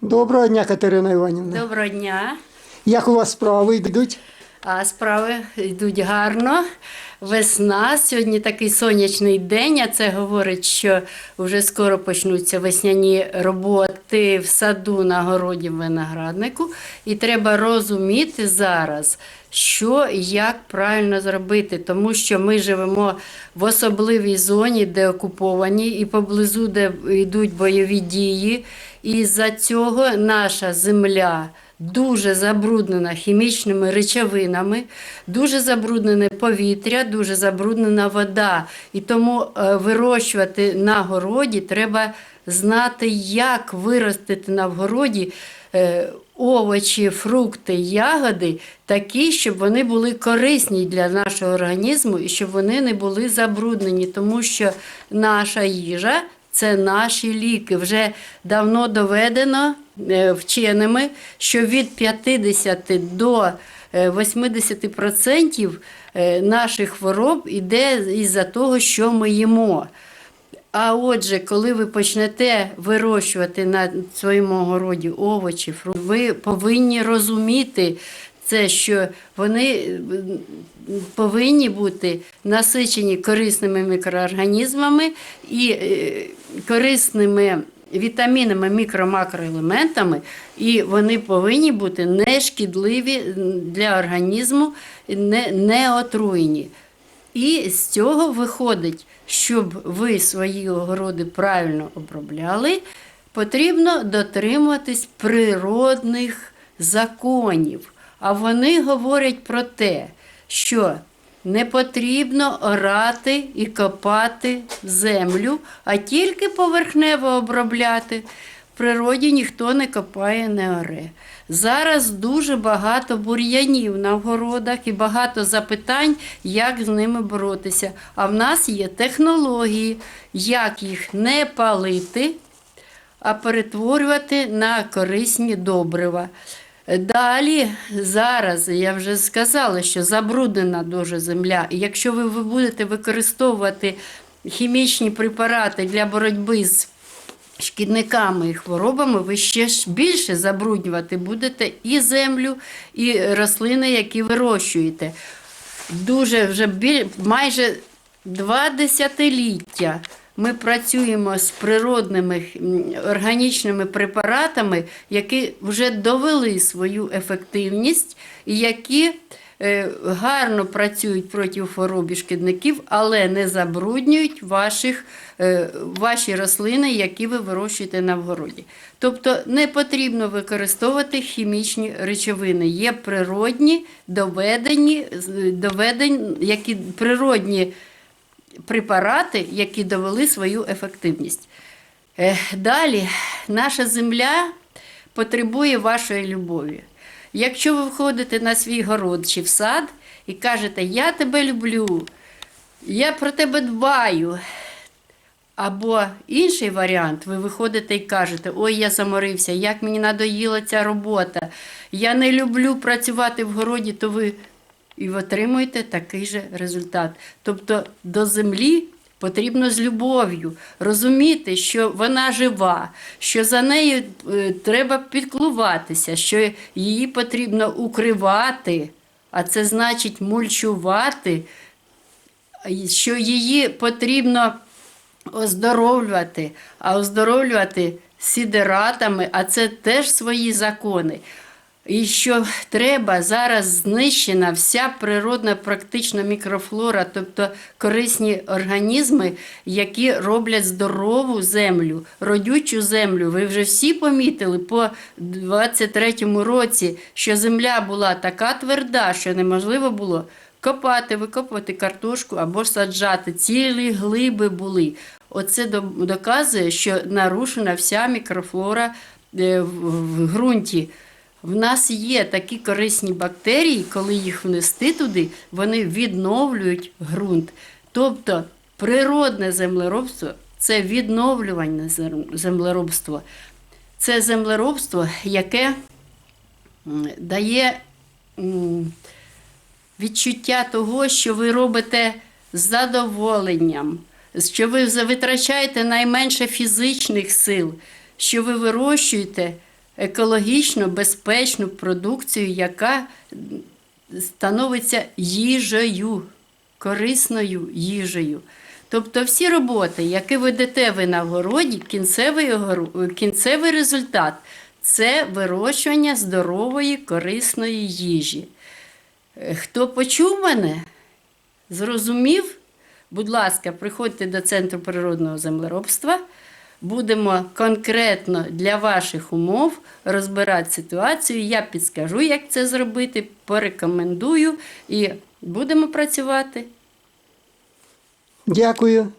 Доброго дня, Катерина Іванівна. Доброго дня. Як у вас справи йдуть? А справи йдуть гарно. Весна. Сьогодні такий сонячний день, а це говорить, що вже скоро почнуться весняні роботи в саду, на городі, в винограднику. І треба розуміти зараз, що і як правильно зробити, тому що ми живемо в особливій зоні, де окуповані, і поблизу, де йдуть бойові дії. І за цього наша земля дуже забруднена хімічними речовинами, дуже забруднене повітря, дуже забруднена вода. І тому е, вирощувати на городі треба знати, як виростити на городі е, овочі, фрукти, ягоди такі, щоб вони були корисні для нашого організму і щоб вони не були забруднені, тому що наша їжа. Це наші ліки. Вже давно доведено е, вченими, що від 50 до е, 80% е, наших хвороб іде із-за того, що ми їмо. А отже, коли ви почнете вирощувати на своєму городі овочі, ви повинні розуміти це, що вони е, повинні бути насичені корисними мікроорганізмами і е, корисними вітамінами, мікро-макроелементами, і вони повинні бути не шкідливі для організму, не, не отруєні. І з цього виходить, щоб ви свої огороди правильно обробляли, потрібно дотримуватись природних законів. А вони говорять про те, що не потрібно орати і копати землю, а тільки поверхнево обробляти. В природі ніхто не копає, не оре. Зараз дуже багато бур'янів на городах і багато запитань, як з ними боротися. А в нас є технології, як їх не палити, а перетворювати на корисні добрива. Далі, зараз я вже сказала, що забруднена дуже земля. І якщо ви, ви будете використовувати хімічні препарати для боротьби з шкідниками і хворобами, ви ще ж більше забруднювати будете і землю, і рослини, які вирощуєте. Дуже вже біль... майже два десятиліття ми працюємо з природними органічними препаратами, які вже довели свою ефективність і які е, гарно працюють проти хвороб і шкідників, але не забруднюють ваших, е, ваші рослини, які ви вирощуєте на вгороді. Тобто не потрібно використовувати хімічні речовини. Є природні, доведені, доведені які природні препарати, які довели свою ефективність. Е, Далі, наша земля потребує вашої любові. Якщо ви входите на свій город чи в сад і кажете, я тебе люблю, я про тебе дбаю. Або інший варіант, ви виходите і кажете, ой, я заморився, як мені надоїла ця робота, я не люблю працювати в городі, то ви і ви отримуєте такий же результат. Тобто до землі потрібно з любов'ю розуміти, що вона жива, що за нею е, треба підклуватися, що її потрібно укривати, а це значить мульчувати, що її потрібно оздоровлювати, а оздоровлювати сідератами, а це теж свої закони. І що треба зараз знищена вся природна практична мікрофлора, тобто корисні організми, які роблять здорову землю, родючу землю. Ви вже всі помітили по 23-му році, що земля була така тверда, що неможливо було копати, викопувати картошку або саджати. Цілі глиби були. Оце доказує, що нарушена вся мікрофлора е, в в ґрунті. В нас є такі корисні бактерії, коли їх внести туди, вони відновлюють ґрунт. Тобто природне землеробство це відновлювальне зем- землеробство. Це землеробство, яке дає відчуття того, що ви робите з задоволенням, що ви витрачаєте найменше фізичних сил, що ви вирощуєте екологічно безпечну продукцію, яка становиться їжею, корисною їжею. Тобто всі роботи, які ведете ви на городі, кінцевий, кінцевий результат це вирощування здорової, корисної їжі. Е, Хто почув мене, зрозумів, будь ласка, приходьте до Центру природного землеробства. Будемо конкретно для ваших умов розбирати ситуацію. Я підскажу, як це зробити, порекомендую і будемо працювати. Дякую.